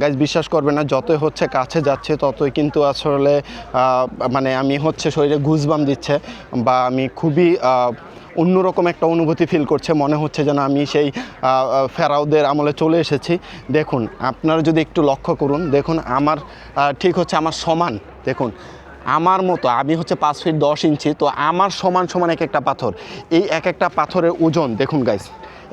গাছ বিশ্বাস করবে না, যতই হচ্ছে কাছে যাচ্ছে, ততই কিন্তু আসলে মানে আমি হচ্ছে শরীরে গুজবাম দিচ্ছে বা আমি খুবই অন্যরকম একটা অনুভূতি ফিল করছে। মনে হচ্ছে যেন আমি সেই ফেরাউদের আমলে চলে এসেছি। দেখুন, আপনারা যদি একটু লক্ষ্য করুন, দেখুন আমার ঠিক হচ্ছে আমার সমান। দেখুন, আমার মতো, আমি হচ্ছে পাঁচ ফিট দশ ইঞ্চি, তো আমার সমান সমান এক একটা পাথর। এই এক একটা পাথরের ওজন, দেখুন গাইস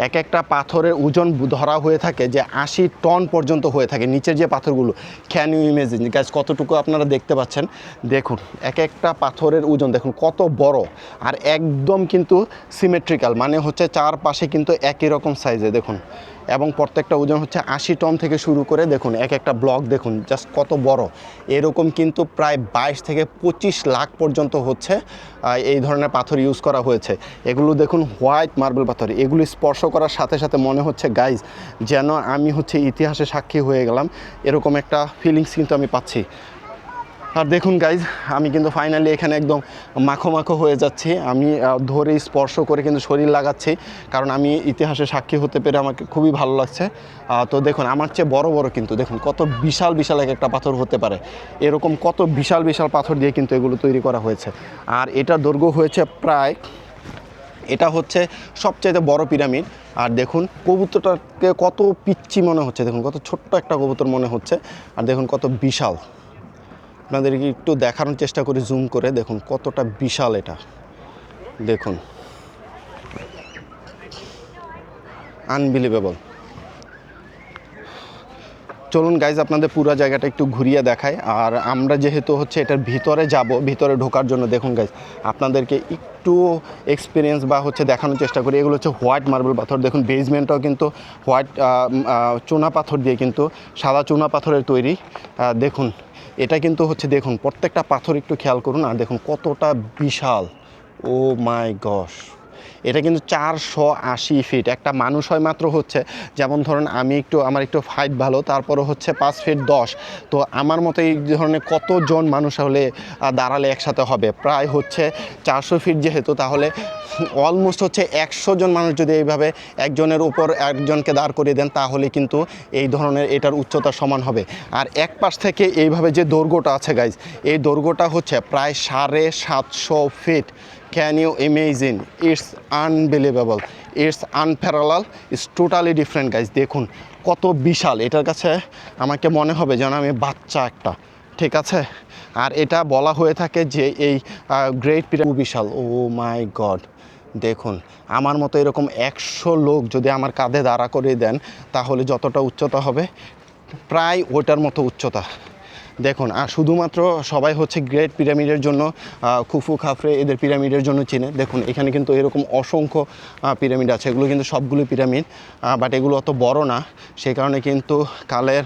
এক একটা পাথরের ওজন ধরা হয়ে থাকে যে আশি টন পর্যন্ত হয়ে থাকে নিচের যে পাথরগুলো। ক্যান ইউ ইমেজিন গাছ কতটুকু আপনারা দেখতে পাচ্ছেন? দেখুন, এক একটা পাথরের ওজন, দেখুন কত বড়। আর একদম কিন্তু সিমেট্রিক্যাল মানে হচ্ছে চারপাশে কিন্তু একই রকম সাইজে দেখুন। এবং প্রত্যেকটা ওজন হচ্ছে আশি টন থেকে শুরু করে দেখুন, এক একটা ব্লক দেখুন জাস্ট কত বড়। এরকম কিন্তু প্রায় বাইশ থেকে পঁচিশ লাখ পর্যন্ত হচ্ছে এই ধরনের পাথর ইউজ করা হয়েছে। এগুলো দেখুন হোয়াইট মার্বেল পাথর। এগুলি স্পর্শ করার সাথে সাথে মনে হচ্ছে গাইজ যেন আমি হচ্ছে ইতিহাসে সাক্ষী হয়ে গেলাম। এরকম একটা ফিলিংস কিন্তু আমি পাচ্ছি। আর দেখুন গাইজ আমি কিন্তু ফাইনালি এখানে একদম মাখো মাখো হয়ে যাচ্ছি। আমি ধরে স্পর্শ করে কিন্তু শরীর লাগাচ্ছি, কারণ আমি ইতিহাসে সাক্ষী হতে পেরে আমাকে খুবই ভালো লাগছে। তো দেখুন, আমার চেয়ে বড় বড় কিন্তু দেখুন, কত বিশাল বিশাল এক একটা পাথর হতে পারে। এরকম কত বিশাল বিশাল পাথর দিয়ে কিন্তু এগুলো তৈরি করা হয়েছে। আর এটা দৈর্ঘ্য হয়েছে প্রায়, এটা হচ্ছে সবচাইতে বড় পিরামিড। আর দেখুন, কবুতরটাকে কত পিচ্ছি মনে হচ্ছে, দেখুন, কত ছোট্ট একটা কবুতর মনে হচ্ছে। আর দেখুন, কত বিশাল। আপনাদেরকে একটু দেখানোর চেষ্টা করি জুম করে। দেখুন কতটা বিশাল এটা। দেখুন। আনবিলিভেবল চলুন গাইজ আপনাদের পুরো জায়গাটা একটু ঘুরিয়ে দেখায় আর আমরা যেহেতু হচ্ছে এটার ভিতরে যাব, ভিতরে ঢোকার জন্য, দেখুন গাইজ আপনাদেরকে একটু এক্সপিরিয়েন্স বা হচ্ছে দেখানোর চেষ্টা করি। এগুলো হচ্ছে হোয়াইট মার্বেল পাথর। দেখুন বেসমেন্টটাও কিন্তু হোয়াইট চুনা পাথর দিয়ে কিন্তু সাদা চুনা পাথরের তৈরি। দেখুন, এটা কিন্তু হচ্ছে, দেখুন, প্রত্যেকটা পাথর একটু খেয়াল করুন। আর দেখুন, কতটা বিশাল। ও মাই গশ এটা কিন্তু চারশো আশি ফিট একটা মানুষ হয় মাত্র হচ্ছে, যেমন ধরুন আমি একটু, আমার একটু হাইট ভালো, তারপরে হচ্ছে পাঁচ ফিট দশ। তো আমার মতো এই ধরনের কতজন মানুষ হলে দাঁড়ালে একসাথে হবে? প্রায় হচ্ছে চারশো ফিট যেহেতু, তাহলে অলমোস্ট হচ্ছে একশো জন মানুষ যদি এইভাবে একজনের উপর একজনকে দাঁড় করিয়ে দেন, তাহলে কিন্তু এই ধরনের এটার উচ্চতা সমান হবে। আর এক পাশ থেকে এইভাবে যে দৈর্ঘ্যটা আছে গাইজ এই দৈর্ঘ্যটা হচ্ছে প্রায় সাড়ে সাতশো feet can you imagine it's unbelievable it's unparalleled it's totally different guys দেখুন, কত বিশাল। এটার কাছে আমাকে মনে হবে যেন আমি বাচ্চা একটা। ঠিক আছে? আর এটা বলা হয়ে থাকে যে এই গ্রেট পিরামিড বিশাল। ও মাই গড দেখুন, আমার মতো এরকম একশো লোক যদি আমার কাঁধে দাঁড়া করে দেন, তাহলে যতটা উচ্চতা হবে, প্রায় ওটার মতো উচ্চতা। দেখুন আর শুধুমাত্র সবাই হচ্ছে গ্রেট পিরামিডের জন্য খুফু খাফরে এদের পিরামিডের জন্য চিনে। দেখুন, এখানে কিন্তু এরকম অসংখ্য পিরামিড আছে। এগুলো কিন্তু সবগুলো পিরামিড বাট এগুলো অত বড় না। সেই কারণে কিন্তু কালের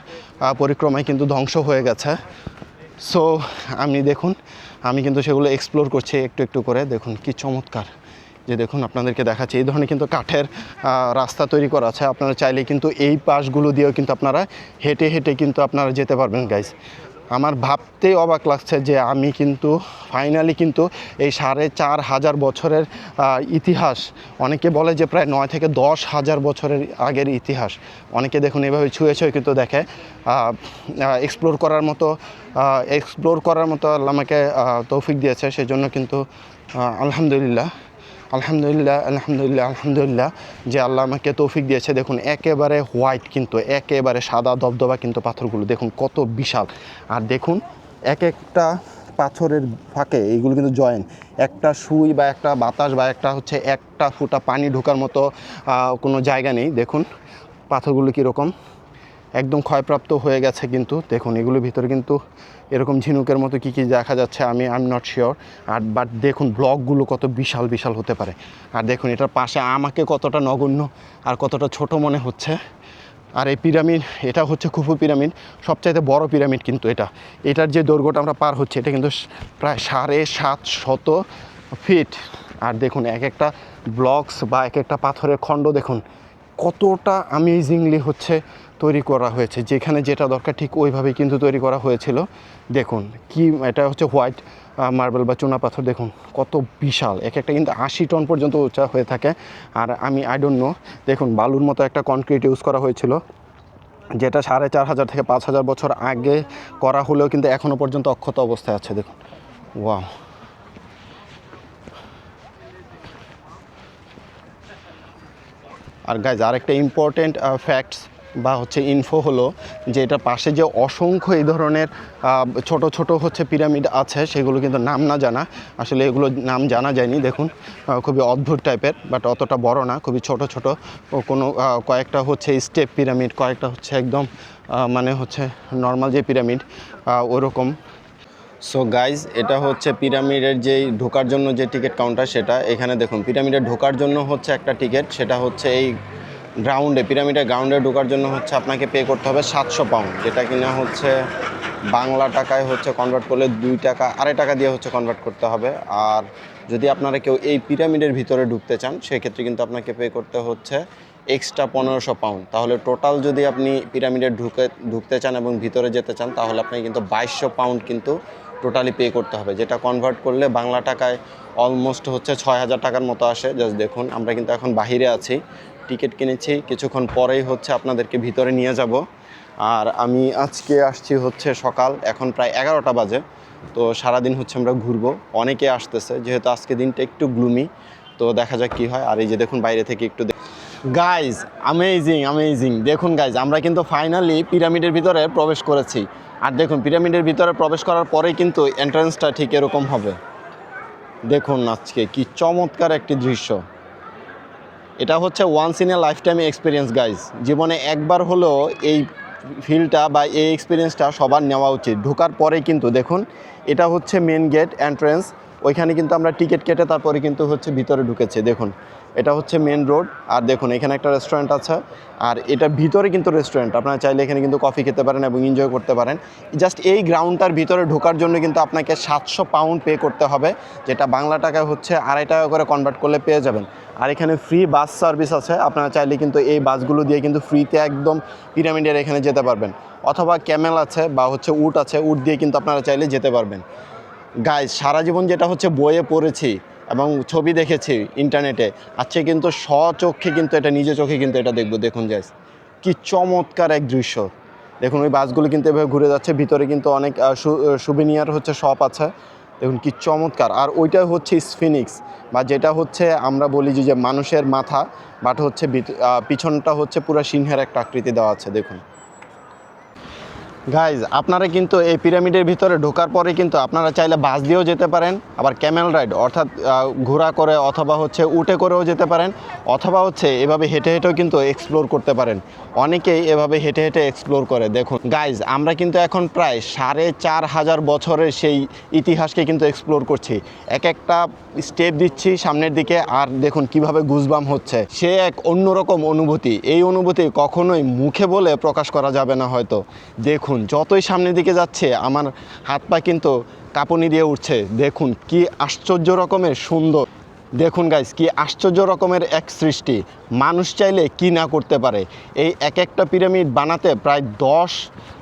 পরিক্রমায় কিন্তু ধ্বংস হয়ে গেছে। সো আপনি দেখুন, আমি কিন্তু সেগুলো এক্সপ্লোর করছি একটু একটু করে। দেখুন, কি চমৎকার। যে দেখুন, আপনাদেরকে দেখাচ্ছি। এই ধরনের কিন্তু কাঠের রাস্তা তৈরি করা আছে। আপনারা চাইলে কিন্তু এই পাশগুলো দিয়েও কিন্তু আপনারা হেঁটে হেঁটে কিন্তু আপনারা যেতে পারবেন গাইজ আমার ভাবতেই অবাক লাগছে যে আমি কিন্তু ফাইনালি কিন্তু এই সাড়ে চার হাজার বছরের ইতিহাস, অনেকে বলে যে প্রায় নয় থেকে দশ হাজার বছরের আগের ইতিহাস। অনেকে দেখুন এভাবে ছুঁয়ে ছুঁয়ে কিন্তু দেখে এক্সপ্লোর করার মতো এক্সপ্লোর করার মতো আমাকে তৌফিক দিয়েছে, সেজন্য কিন্তু আলহামদুলিল্লাহ। আলহামদুলিল্লাহ আলহামদুলিল্লাহ আলহামদুলিল্লাহ যে আল্লাহ আমাকে তৌফিক দিয়েছে। দেখুন, একেবারে হোয়াইট কিন্তু, একেবারে সাদা দবদবা কিন্তু পাথরগুলো। দেখুন, কত বিশাল। আর দেখুন, এক একটা পাথরের ফাঁকে এইগুলো কিন্তু জয়েন। একটা সুই বা একটা বাতাস বা একটা হচ্ছে একটা ফুটা পানি ঢোকার মতো কোনো জায়গা নেই। দেখুন, পাথরগুলো কীরকম। একদম ক্ষয়প্রাপ্ত হয়ে গেছে কিন্তু। দেখুন এগুলোর ভিতরে কিন্তু এরকম ঝিনুকের মতো কী কী দেখা যাচ্ছে আমি আই এম নট শিওর আর বাট দেখুন, ব্লকগুলো কত বিশাল বিশাল হতে পারে। আর দেখুন, এটার পাশে আমাকে কতটা নগণ্য আর কতটা ছোট মনে হচ্ছে। আর এই পিরামিড, এটা হচ্ছে খুফু পিরামিড, সবচাইতে বড় পিরামিড কিন্তু এটা। এটার যে দৈর্ঘ্যটা আমরা পার হচ্ছে, এটা কিন্তু প্রায় সাড়ে সাত শত ফিট। আর দেখুন, এক একটা ব্লকস বা এক একটা পাথরের খণ্ড দেখুন, কতটা আমেজিংলি হচ্ছে। তৈরি করা হয়েছে। যেখানে যেটা দরকার ঠিক ওইভাবেই কিন্তু তৈরি করা হয়েছিল। দেখুন, কি এটা হচ্ছে হোয়াইট মার্বেল বা চুনা পাথর। দেখুন, কত বিশাল। এক একটা কিন্তু আশি টন পর্যন্ত উঁচা হয়ে থাকে। আর আমি আই ডোন্ট নো দেখুন, বালুর মতো একটা কনক্রিট ইউজ করা হয়েছিল। যেটা সাড়ে চার হাজার থেকে পাঁচ হাজার বছর আগে করা হলেও কিন্তু এখনও পর্যন্ত অক্ষত অবস্থায় আছে। দেখুন ওয়াও আর গাইজ আরেকটা ইম্পর্টেন্ট ফ্যাক্টস বা হচ্ছে ইনফো হলো যে এটা পাশে যে অসংখ্য এই ধরনের ছোট ছোট হচ্ছে পিরামিড আছে, সেগুলো কিন্তু নাম না জানা। আসলে এগুলো নাম জানা যায়নি, দেখুন খুবই অদ্ভুত টাইপের বাট অতটা বড় না, খুবই ছোট ছোট। কোনো কয়েকটা হচ্ছে স্টেপ পিরামিড কয়েকটা হচ্ছে একদম মানে হচ্ছে নর্মাল যে পিরামিড ওরকম। সো গাইজ এটা হচ্ছে পিরামিডের যেই ঢোকার জন্য যে টিকিট কাউন্টার সেটা এখানে দেখুন পিরামিডে ঢোকার জন্য হচ্ছে একটা টিকিট সেটা হচ্ছে এই গ্রাউন্ডে পিরামিডের গ্রাউন্ডে ঢোকার জন্য হচ্ছে আপনাকে পে করতে হবে সাতশো পাউন্ড যেটা কিনা হচ্ছে বাংলা টাকায় হচ্ছে কনভার্ট করলে দুই টাকা, আড়াই টাকা দিয়ে হচ্ছে কনভার্ট করতে হবে। আর যদি আপনারা কেউ এই পিরামিডের ভিতরে ঢুকতে চান, সেক্ষেত্রে কিন্তু আপনাকে পে করতে হচ্ছে এক্সট্রা পনেরোশো পাউন্ড তাহলে টোটাল যদি আপনি পিরামিডে ঢুকে, ঢুকতে চান এবং ভিতরে যেতে চান, তাহলে আপনাকে কিন্তু বাইশশো পাউন্ড কিন্তু টোটালি পে করতে হবে, যেটা কনভার্ট করলে বাংলা টাকায় অলমোস্ট হচ্ছে ছয় হাজার টাকার মতো আসে। জাস্ট দেখুন, আমরা কিন্তু এখন বাহিরে আছি। টিকিট কিনেছি। কিছুক্ষণ পরেই হচ্ছে আপনাদেরকে ভিতরে নিয়ে যাব। আর আমি আজকে আসছি হচ্ছে সকাল, এখন প্রায় এগারোটা বাজে। তো সারাদিন হচ্ছে আমরা ঘুরবো। অনেকে আসতেছে, যেহেতু আজকে দিনটা একটু গ্লুমি, তো দেখা যাক কি হয়। আর এই যে দেখুন, বাইরে থেকে একটু গাইজ আমেজিং আমেজিং দেখুন গাইজ আমরা কিন্তু ফাইনালি পিরামিডের ভিতরে প্রবেশ করেছি। আর দেখুন পিরামিডের ভিতরে প্রবেশ করার পরেই কিন্তু এন্ট্রান্সটা ঠিক এরকম হবে। দেখুন আজকে কি চমৎকার একটি দৃশ্য। এটা হচ্ছে once in a lifetime experience guys জীবনে একবার হলেও এই ফিলটা বা এই এক্সপিরিয়েন্সটা সবার নেওয়া উচিত। ঢোকার পরে কিন্তু দেখুন, এটা হচ্ছে মেন গেট এন্ট্রেন্স ওইখানে কিন্তু আমরা টিকিট কেটে তারপরে কিন্তু হচ্ছে ভিতরে ঢুকেছে, দেখুন। এটা হচ্ছে মেন রোড আর দেখুন, এখানে একটা রেস্টুরেন্ট আছে, আর এটা ভিতরে কিন্তু রেস্টুরেন্ট আপনারা চাইলে এখানে কিন্তু কফি খেতে পারেন এবং এনজয় করতে পারেন। জাস্ট এই গ্রাউন্ডটার ভিতরে ঢোকার জন্য কিন্তু আপনাকে সাতশো পাউন্ড পে করতে হবে, যেটা বাংলা টাকায় হচ্ছে আড়াই টাকা করে কনভার্ট করলে পেয়ে যাবেন। আর এখানে ফ্রি বাস সার্ভিস আছে, আপনারা চাইলে কিন্তু এই বাসগুলো দিয়ে কিন্তু ফ্রিতে একদম পিরামিডের এখানে যেতে পারবেন। অথবা ক্যামেল আছে বা হচ্ছে উট আছে, উট দিয়ে কিন্তু আপনারা চাইলে যেতে পারবেন। গাইজ সারা জীবন যেটা হচ্ছে বইয়ে পড়েছি এবং ছবি দেখেছি ইন্টারনেটে আজকে কিন্তু স্বচক্ষে কিন্তু এটা, নিজে চোখে কিন্তু এটা দেখব। দেখুন যাইস কি চমৎকার এক দৃশ্য। দেখুন, ওই বাসগুলো কিন্তু এভাবে ঘুরে যাচ্ছে, ভিতরে কিন্তু অনেক সুবিনিয়ার হচ্ছে শপ আছে। দেখুন, কি চমৎকার। আর ওইটা হচ্ছে স্ফিনিক্স বা যেটা হচ্ছে আমরা বলি যে মানুষের মাথা বাট হচ্ছে পিছনটা হচ্ছে পুরো সিংহের একটা আকৃতি দেওয়া আছে, দেখুন। গাইজ আপনারা কিন্তু এই পিরামিডের ভিতরে ঢোকার পরে কিন্তু আপনারা চাইলে বাস দিয়েও যেতে পারেন, আবার ক্যামেল রাইড অর্থাৎ ঘোড়া করে অথবা হচ্ছে উটে করেও যেতে পারেন, অথবা হচ্ছে এভাবে হেঁটে হেঁটেও কিন্তু এক্সপ্লোর করতে পারেন। অনেকেই এভাবে হেঁটে হেঁটে এক্সপ্লোর করে। দেখুন গাইজ আমরা কিন্তু এখন প্রায় সাড়ে চার হাজার বছরের সেই ইতিহাসকে কিন্তু এক্সপ্লোর করছি। এক একটা স্টেপ দিচ্ছি সামনের দিকে আর দেখুন কীভাবে গুজবাম হচ্ছে। সে এক অন্যরকম অনুভূতি। এই অনুভূতি কখনোই মুখে বলে প্রকাশ করা যাবে না হয়তো। দেখুন, যতই সামনের দিকে যাচ্ছে, আমার হাত পা কিন্তু কাঁপুনি দিয়ে উঠছে। দেখুন কি আশ্চর্য রকমের সুন্দর। দেখুন গাইস কি আশ্চর্য রকমের এক সৃষ্টি। মানুষ চাইলে কি না করতে পারে? এই এক একটা পিরামিড বানাতে প্রায় দশ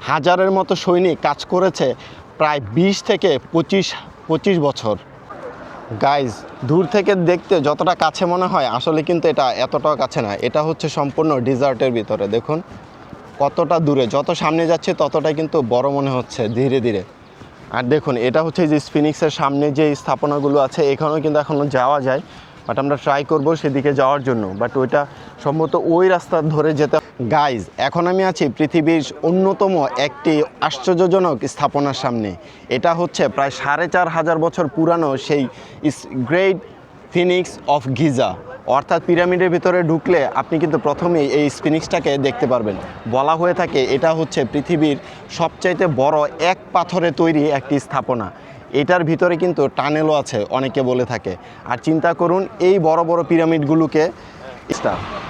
হাজারের মতো সৈনিক কাজ করেছে প্রায় বিশ থেকে পঁচিশ পঁচিশ বছর। গাইজ দূর থেকে দেখতে যতটা কাছে মনে হয়, আসলে কিন্তু এটা এতটাও কাছে না। এটা হচ্ছে সম্পূর্ণ ডিজার্টের ভিতরে, দেখুন। কতটা দূরে, যত সামনে যাচ্ছে, ততটাই কিন্তু বড় মনে হচ্ছে, ধীরে ধীরে। আর দেখুন, এটা হচ্ছে যে স্পিনিক্সের সামনে যে স্থাপনাগুলো আছে, এখানেও কিন্তু এখনও যাওয়া যায় বাট আমরা ট্রাই করব সেদিকে যাওয়ার জন্য। বাট ওইটা সম্ভবত ওই রাস্তা ধরে যেতে গাইজ এখন আমি আছি পৃথিবীর অন্যতম একটি আশ্চর্যজনক স্থাপনার সামনে। এটা হচ্ছে প্রায় সাড়ে চার হাজার বছর পুরানো সেই গ্রেট ফিনিক্স অফ গিজা। অর্থাৎ পিরামিডের ভিতরে ঢুকলে আপনি কিন্তু প্রথমেই এই স্পিনিক্সটাকে দেখতে পারবেন। বলা হয়ে থাকে এটা হচ্ছে পৃথিবীর সবচাইতে বড় এক পাথরে তৈরি একটি স্থাপনা। এটার ভিতরে কিন্তু টানেলও আছে, অনেকে বলে থাকে। আর চিন্তা করুন, এই বড় বড় পিরামিডগুলোকে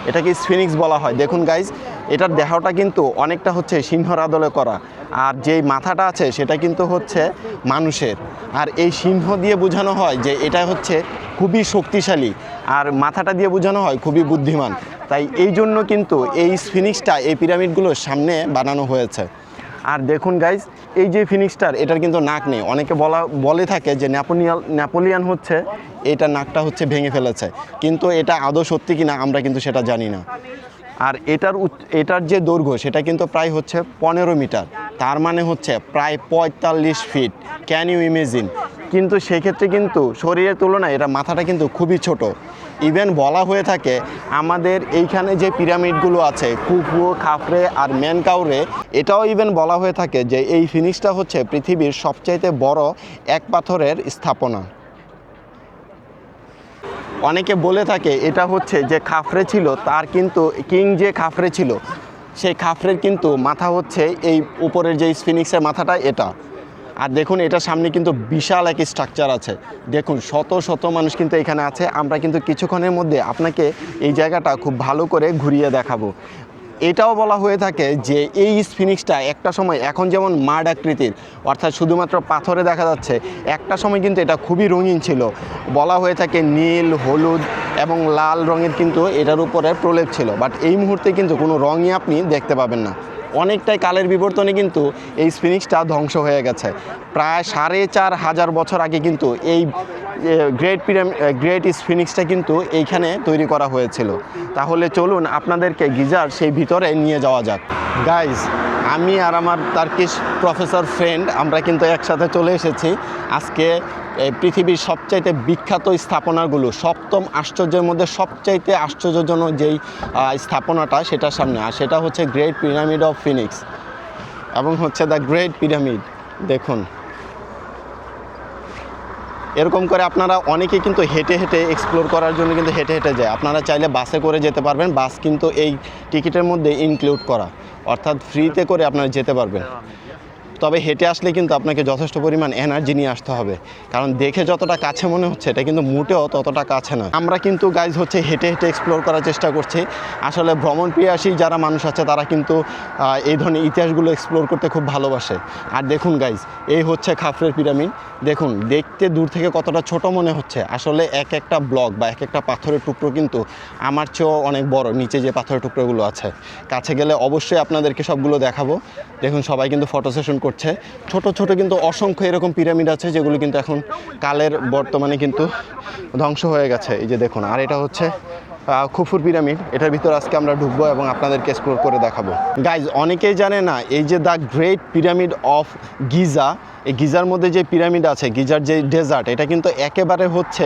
এটাকে স্ফিনিক্স বলা হয়। দেখুন গাইজ এটার দেহটা কিন্তু অনেকটা হচ্ছে সিংহর আদলে করা। আর যেই মাথাটা আছে, সেটা কিন্তু হচ্ছে মানুষের। আর এই সিংহ দিয়ে বোঝানো হয় যে এটা হচ্ছে খুবই শক্তিশালী। আর মাথাটা দিয়ে বোঝানো হয় খুবই বুদ্ধিমান। তাই এই জন্য কিন্তু এই স্ফিনিক্সটা, এই পিরামিডগুলোর সামনে বানানো হয়েছে। আর দেখুন গাইজ এই যে ফিনিক্সটার এটার কিন্তু নাক নেই। অনেকে বলা, বলে থাকে যে ন্যাপোলিয়ান ন্যাপোলিয়ান হচ্ছে, এটা নাকটা হচ্ছে ভেঙে ফেলেছে। কিন্তু এটা আদৌ সত্যি কিনা আমরা কিন্তু সেটা জানি না। আর এটার এটার যে দৈর্ঘ্য, সেটা কিন্তু প্রায় হচ্ছে পনেরো মিটার। তার মানে হচ্ছে প্রায় পঁয়তাল্লিশ ফিট। ক্যান ইউ ইমেজিন কিন্তু সেক্ষেত্রে কিন্তু শরীরের তুলনায় এটা মাথাটা কিন্তু খুবই ছোট। ইভেন বলা হয়ে থাকে, আমাদের এইখানে যে পিরামিডগুলো আছে কুফু খাফরে আর ম্যানকাউরে এটাও ইভেন বলা হয়ে থাকে যে এই ফিনিক্সটা হচ্ছে পৃথিবীর সবচাইতে বড় এক পাথরের স্থাপনা। অনেকে বলে থাকে, এটা হচ্ছে যে খাফরে ছিল, তার কিন্তু কিং যে খাফরে ছিল, সেই খাফরের কিন্তু মাথা হচ্ছে এই উপরের যে স্ফিনিক্সের মাথাটা, এটা। আর দেখুন, এটার সামনে কিন্তু বিশাল এক স্ট্রাকচার আছে। দেখুন, শত শত মানুষ কিন্তু এখানে আছে। আমরা কিন্তু কিছুক্ষণের মধ্যে আপনাকে এই জায়গাটা খুব ভালো করে ঘুরিয়ে দেখাবো। এটাও বলা হয়ে থাকে যে, এই স্ফিনিক্সটা একটা সময় এখন যেমন মাড আকৃতির, অর্থাৎ শুধুমাত্র পাথরে দেখা যাচ্ছে, একটা সময় কিন্তু এটা খুবই রঙিন ছিল। বলা হয়ে থাকে নীল, হলুদ এবং লাল রঙের কিন্তু এটার উপরে প্রলেপ ছিল। বাট এই মুহূর্তে কিন্তু কোনো রঙই আপনি দেখতে পাবেন না। অনেকটাই কালের বিবর্তনে কিন্তু এই স্ফিনিক্সটা ধ্বংস হয়ে গেছে। প্রায় সাড়ে চার হাজার বছর আগে কিন্তু এই গ্রেট পিরাম গ্রেট স্ফিনিক্সটা কিন্তু এইখানে তৈরি করা হয়েছিল। তাহলে চলুন আপনাদেরকে গিজার সেই ভিতরে নিয়ে যাওয়া যাক। গাইজ আমি আর আমার তার্কিশ প্রফেসর ফ্রেন্ড আমরা কিন্তু একসাথে চলে এসেছি। আজকে পৃথিবীর সবচাইতে বিখ্যাত স্থাপনাগুলো, সপ্তম আশ্চর্যের মধ্যে সবচাইতে আশ্চর্যজনক যেই স্থাপনাটা সেটার সামনে। আর সেটা হচ্ছে গ্রেট পিরামিড অফ ফিনিক্স এবং হচ্ছে দ্য গ্রেট পিরামিড দেখুন। এরকম করে আপনারা অনেকে কিন্তু হেঁটে হেঁটে এক্সপ্লোর করার জন্য কিন্তু হেঁটে হেঁটে যায়। আপনারা চাইলে বাসে করে যেতে পারবেন। বাস কিন্তু এই টিকিটের মধ্যে ইনক্লুড করা। অর্থাৎ ফ্রিতে করে আপনারা যেতে পারবেন। তবে হেঁটে আসলে কিন্তু আপনাকে যথেষ্ট পরিমাণ এনার্জি নিয়ে আসতে হবে। কারণ দেখে যতটা কাছে মনে হচ্ছে, এটা কিন্তু মোটেও ততটা কাছে না। আমরা কিন্তু গাইজ হচ্ছে হেঁটে হেঁটে এক্সপ্লোর করার চেষ্টা করছি। আসলে ভ্রমণ প্রিয়াসী যারা মানুষ আছে, তারা কিন্তু এই ধরনের ইতিহাসগুলো এক্সপ্লোর করতে খুব ভালোবাসে। আর দেখুন গাইজ এই হচ্ছে খাফরের পিরামিড। দেখুন, দেখতে দূর থেকে কতটা ছোট মনে হচ্ছে। আসলে এক একটা ব্লক বা এক একটা পাথরের টুকরো কিন্তু আমার চেয়েও অনেক বড়, নিচে যে পাথরের টুকরোগুলো আছে। কাছে গেলে অবশ্যই আপনাদেরকে সবগুলো দেখাবো। দেখুন, সবাই কিন্তু ফটো সেশন করছে। ছোট ছোট কিন্তু অসংখ্য এরকম পিরামিড আছে যেগুলো কিন্তু এখন কালের বর্তমানে কিন্তু ধ্বংস হয়ে গেছে। এই যে দেখুন, আর এটা হচ্ছে খুফুর পিরামিড। এটার ভিতর আজকে আমরা ঢুকবো এবং আপনাদেরকে এক্সপ্লোর করে দেখাবো। গাইজ অনেকেই জানে না, এই যে the great pyramid of Giza এই গিজার মধ্যে যে পিরামিড আছে, গিজার যে ডেজার্ট, এটা কিন্তু একেবারে হচ্ছে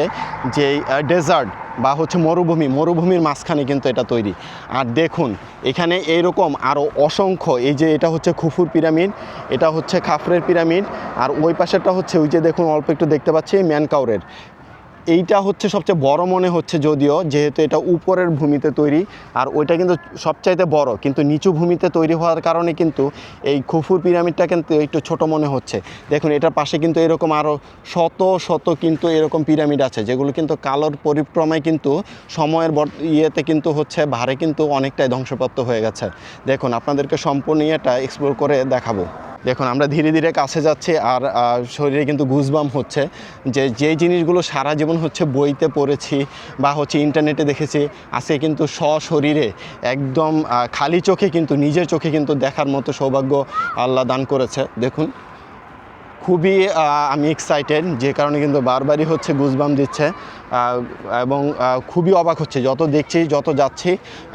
যে ডেজার্ট বা হচ্ছে মরুভূমি, মরুভূমির মাঝখানে কিন্তু এটা তৈরি। আর দেখুন, এখানে এইরকম আরও অসংখ্য, এই যে এটা হচ্ছে খুফুর পিরামিড, এটা হচ্ছে খাফরের পিরামিড, আর ওই পাশেরটা হচ্ছে ওই যে দেখুন, অল্প একটু দেখতে পাচ্ছি ম্যানকাউরের এইটা হচ্ছে সবচেয়ে বড় মনে হচ্ছে যদিও, যেহেতু এটা উপরের ভূমিতে তৈরি, আর ওইটা কিন্তু সবচাইতে বড়, কিন্তু নিচু ভূমিতে তৈরি হওয়ার কারণে কিন্তু এই খুফুর পিরামিডটা কিন্তু একটু ছোট মনে হচ্ছে। দেখুন, এটার পাশে কিন্তু এরকম আরও শত শত কিন্তু এরকম পিরামিড আছে, যেগুলো কিন্তু কালোর পরিক্রমায় কিন্তু সময়ের ইয়েতে কিন্তু হচ্ছে ভারে কিন্তু অনেকটাই ধ্বংসপ্রাপ্ত হয়ে গেছে। দেখুন, আপনাদেরকে সম্পূর্ণ ইয়েটা এক্সপ্লোর করে দেখাবো। দেখুন, আমরা ধীরে ধীরে কাছে যাচ্ছি আর শরীরে কিন্তু গুজবাম হচ্ছে যে যে জিনিসগুলো সারা জীবন হচ্ছে বইতে পড়েছি বা হচ্ছে ইন্টারনেটে দেখেছি, আজকে কিন্তু সশরীরে একদম খালি চোখে কিন্তু, নিজের চোখে কিন্তু দেখার মতো সৌভাগ্য আল্লাহ দান করেছে। দেখুন, খুবই আমি এক্সাইটেড যে কারণে কিন্তু বারবারই হচ্ছে গুজবাম দিচ্ছে এবং খুবই অবাক হচ্ছে। যত দেখছি, যত যাচ্ছি,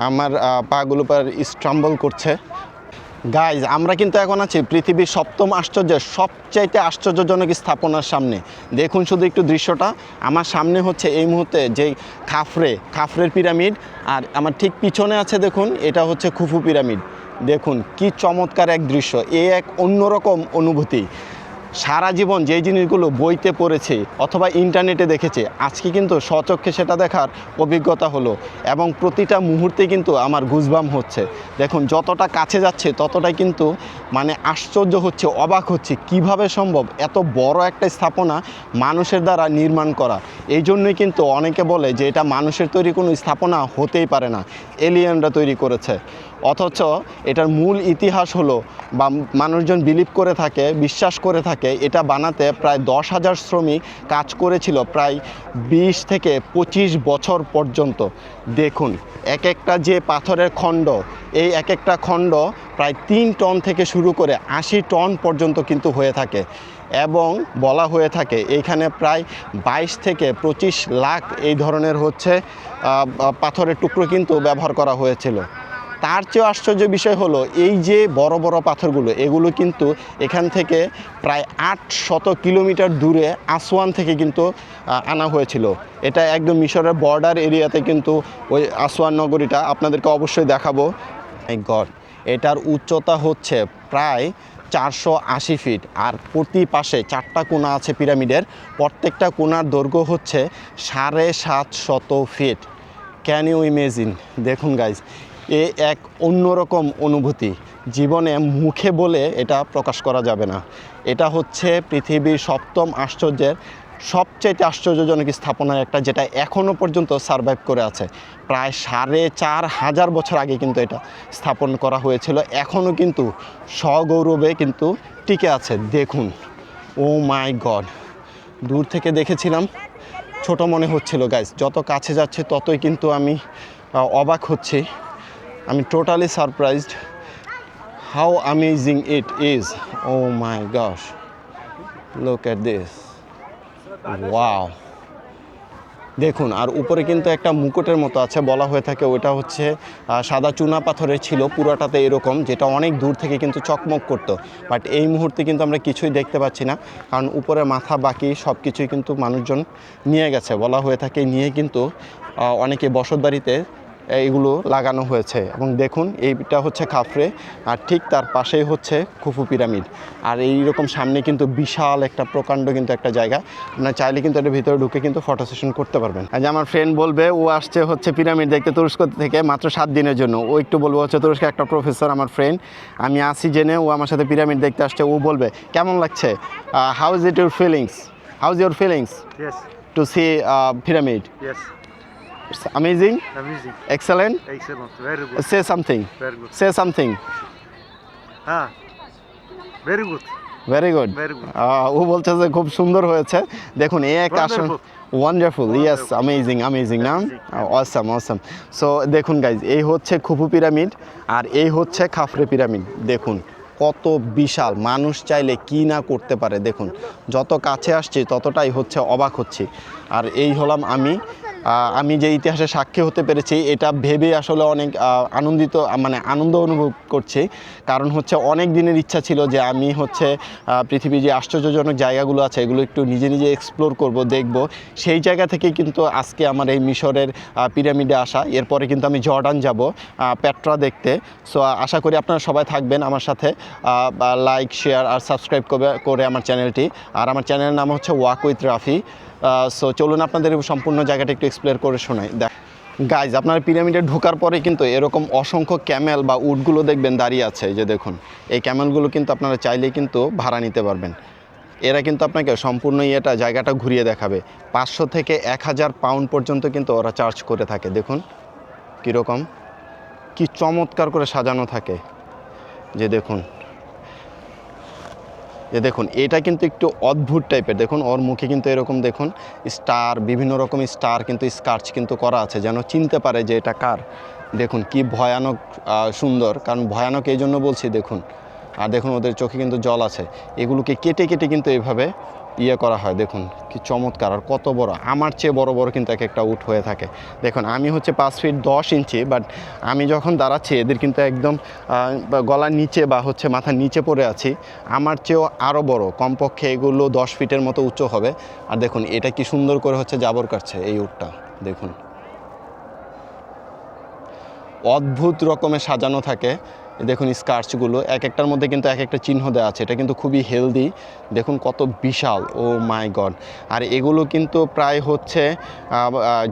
আমার পাগুলো পর স্ট্রাম্বল করছে। গাইজ আমরা কিন্তু এখন আছি পৃথিবীর সপ্তম আশ্চর্যের সবচাইতে আশ্চর্যজনক স্থাপনার সামনে। দেখুন শুধু একটু দৃশ্যটা। আমার সামনে হচ্ছে এই মুহূর্তে যে খাফরে খাফরের পিরামিড, আর আমার ঠিক পিছনে আছে দেখুন, এটা হচ্ছে খুফু পিরামিড। দেখুন, কি চমৎকার এক দৃশ্য। এ এক অন্যরকম অনুভূতি। সারা জীবন যে জিনিসগুলো বইতে পড়েছে অথবা ইন্টারনেটে দেখেছে, আজকে কিন্তু স্বচক্ষে সেটা দেখার অভিজ্ঞতা হলো এবং প্রতিটা মুহূর্তে কিন্তু আমার গুজবাম হচ্ছে। দেখুন, যতটা কাছে যাচ্ছে ততটাই কিন্তু মানে আশ্চর্য হচ্ছে, অবাক হচ্ছে কীভাবে সম্ভব এত বড় একটা স্থাপনা মানুষের দ্বারা নির্মাণ করা। এই জন্যই কিন্তু অনেকে বলে যে এটা মানুষের তৈরি কোনো স্থাপনা হতেই পারে না, এলিয়েনরা তৈরি করেছে। অথচ এটার মূল ইতিহাস হলো বা মানুষজন বিলিভ করে থাকে, বিশ্বাস করে থাকে, এটা বানাতে প্রায় দশ হাজার শ্রমিক কাজ করেছিল প্রায় বিশ থেকে পঁচিশ বছর পর্যন্ত। দেখুন, এক একটা যে পাথরের খণ্ড, এই এক একটা খণ্ড প্রায় তিন টন থেকে শুরু করে আশি টন পর্যন্ত কিন্তু হয়ে থাকে এবং বলা হয়ে থাকে এইখানে প্রায় বাইশ থেকে পঁচিশ লাখ এই ধরনের হচ্ছে পাথরের টুকরো কিন্তু ব্যবহার করা হয়েছিল। তার চেয়ে আশ্চর্য বিষয় হলো, এই যে বড় বড় পাথরগুলো, এগুলো কিন্তু এখান থেকে প্রায় আট শত কিলোমিটার দূরে আসওয়ান থেকে কিন্তু আনা হয়েছিল। এটা একদম মিশরের বর্ডার এরিয়াতে কিন্তু ওই আসওয়ান নগরীটা আপনাদেরকে অবশ্যই দেখাবো। গড এটার উচ্চতা হচ্ছে প্রায় চারশো আশি ফিট আর প্রতি পাশে চারটা কোণা আছে পিরামিডের। প্রত্যেকটা কোণার দৈর্ঘ্য হচ্ছে সাড়ে সাত শত ফিট ক্যান ইউ ইমেজিন দেখুন গাইজ এ এক অন্যরকম অনুভূতি। জীবনে মুখে বলে এটা প্রকাশ করা যাবে না। এটা হচ্ছে পৃথিবীর সপ্তম আশ্চর্যের সবচেয়ে আশ্চর্যজনক স্থাপনার একটা যেটা এখনও পর্যন্ত সারভাইভ করে আছে। প্রায় সাড়ে চার হাজার বছর আগে কিন্তু এটা স্থাপন করা হয়েছিল। এখনও কিন্তু সগৌরবে কিন্তু টিকে আছে। দেখুন, ও মাই গড। দূর থেকে দেখেছিলাম, ছোট মনে হচ্ছিল গাইজ যত কাছে যাচ্ছে ততই কিন্তু আমি অবাক হচ্ছি। আমি totally surprised how amazing it is oh my gosh look this wow দেখুন, আর উপরে কিন্তু একটা মুকুটের মতো আছে, বলা হয়ে থাকে ওইটা হচ্ছে সাদা চুনা পাথরের ছিল, পুরাটাতে এরকম, যেটা অনেক দূর থেকে কিন্তু চকমক করতো। বাট এই মুহূর্তে কিন্তু আমরা কিছুই দেখতে পাচ্ছি না, কারণ উপরে মাথা বাকি সব কিছুই কিন্তু মানুষজন নিয়ে গেছে, বলা হয়ে থাকে নিয়ে কিন্তু অনেকে বসত বাড়িতে এইগুলো লাগানো হয়েছে। এবং দেখুন এইটা হচ্ছে খাফরে আর ঠিক তার পাশেই হচ্ছে খুফু পিরামিড। আর এইরকম সামনে কিন্তু বিশাল একটা প্রকাণ্ড কিন্তু একটা জায়গা। আপনার চাইলে কিন্তু এটা ভিতরে ঢুকে কিন্তু ফটো সেশন করতে পারবেন। আজ আমার ফ্রেন্ড বলবে ও আসছে হচ্ছে পিরামিড দেখতে তুরস্ক থেকে মাত্র সাত দিনের জন্য। ও একটু বলব হচ্ছে তুরস্কে একটা প্রফেসর আমার ফ্রেন্ড আমি আসি জেনে ও আমার সাথে পিরামিড দেখতে আসছে। ও বলবে কেমন লাগছে? How is it your feelings how is your feelings to see pyramid? It's amazing, excellent excellent, very good, say something very good. Say something Ah, very good, very good very good. ও বলছে যে খুব সুন্দর হয়েছে। দেখুন এই একটা আসন। Wonderful. Wonderful yes. Amazing amazing না? Amazing. অসাম অসাম সো দেখুন গাইজ এই হচ্ছে খুফু পিরামিড আর এই হচ্ছে খাফরে পিরামিড দেখুন কত বিশাল। মানুষ চাইলে কি না করতে পারে? দেখুন যত কাছে আসছি ততটাই হচ্ছে অবাক হচ্ছি। আর এই হলাম আমি। আমি যে ইতিহাসে সাক্ষী হতে পেরেছি, এটা ভেবে আসলে অনেক আনন্দিত মানে আনন্দ অনুভব করছি। কারণ হচ্ছে অনেক দিনের ইচ্ছা ছিল যে আমি হচ্ছে পৃথিবীর যে আশ্চর্যজনক জায়গাগুলো আছে, এগুলো একটু নিজে নিজে এক্সপ্লোর করব, দেখব। সেই জায়গা থেকে কিন্তু আজকে আমার এই মিশরের পিরামিডে আসা। এরপরে কিন্তু আমি জর্ডান যাব পেট্রা দেখতে। সো আশা করি আপনারা সবাই থাকবেন আমার সাথে। লাইক শেয়ার আর সাবস্ক্রাইব করে করে আমার চ্যানেলটি। আর আমার চ্যানেলের নাম হচ্ছে ওয়াক উইথ রাফি সো, চলুন আপনাদের সম্পূর্ণ জায়গাটা একটু এক্সপ্লোর করে শোনাই। দেখ গাইজ আপনার পিরামিডে ঢোকার পরে কিন্তু এরকম অসংখ্য ক্যামেল বা উটগুলো দেখবেন দাঁড়িয়ে আছে যে দেখুন। এই ক্যামেলগুলো কিন্তু আপনারা চাইলেই কিন্তু ভাড়া নিতে পারবেন। এরা কিন্তু আপনাকে সম্পূর্ণ ইয়েটা জায়গাটা ঘুরিয়ে দেখাবে। পাঁচশো থেকে এক হাজার পাউন্ড পর্যন্ত কিন্তু ওরা চার্জ করে থাকে। দেখুন, কীরকম, কি চমৎকার করে সাজানো থাকে। যে দেখুন যে দেখুন, এটা কিন্তু একটু অদ্ভুত টাইপের দেখুন, ওর মুখে কিন্তু এরকম দেখুন স্টার বিভিন্ন রকম স্টার কিন্তু স্কার্চ কিন্তু করা আছে, যেন চিনতে পারে যে এটা কার। দেখুন, কি ভয়ানক সুন্দর, কারণ ভয়ানক এই জন্য বলছি, দেখুন। আর দেখুন, ওদের চোখে কিন্তু জল আছে। এগুলোকে কেটে কেটে কিন্তু এইভাবে ইয়ে করা হয়, দেখুন কি চমৎকার আর কত বড়। আমার চেয়ে বড় বড় কিন্তু এক একটা উট হয়ে থাকে। দেখুন, আমি হচ্ছে পাঁচ ফিট দশ ইঞ্চি বাট আমি যখন দাঁড়াচ্ছি, এদের কিন্তু একদম গলার নিচে বা হচ্ছে মাথার নিচে পড়ে আছি। আমার চেয়েও আরও বড়, কমপক্ষে এগুলো দশ ফিটের মতো উঁচু হবে। আর দেখুন, এটা কি সুন্দর করে হচ্ছে জাবর কাটছে এই উটটা, দেখুন। অদ্ভুত রকমের সাজানো থাকে। দেখুন স্কার্চগুলো, এক একটার মধ্যে কিন্তু এক একটা চিহ্ন দেওয়া আছে, এটা কিন্তু খুবই হেলদি দেখুন কত বিশাল, ও মাই গড। আর এগুলো কিন্তু প্রায় হচ্ছে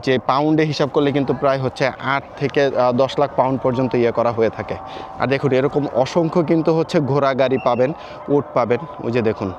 যে পাউন্ডে হিসাব করলে কিন্তু প্রায় হচ্ছে আট থেকে দশ লাখ পাউন্ড পর্যন্ত ইয়ে করা হয়ে থাকে। আর দেখুন, এরকম অসংখ্য কিন্তু হচ্ছে ঘোড়া গাড়ি পাবেন, উট পাবেন। ওই যে দেখুন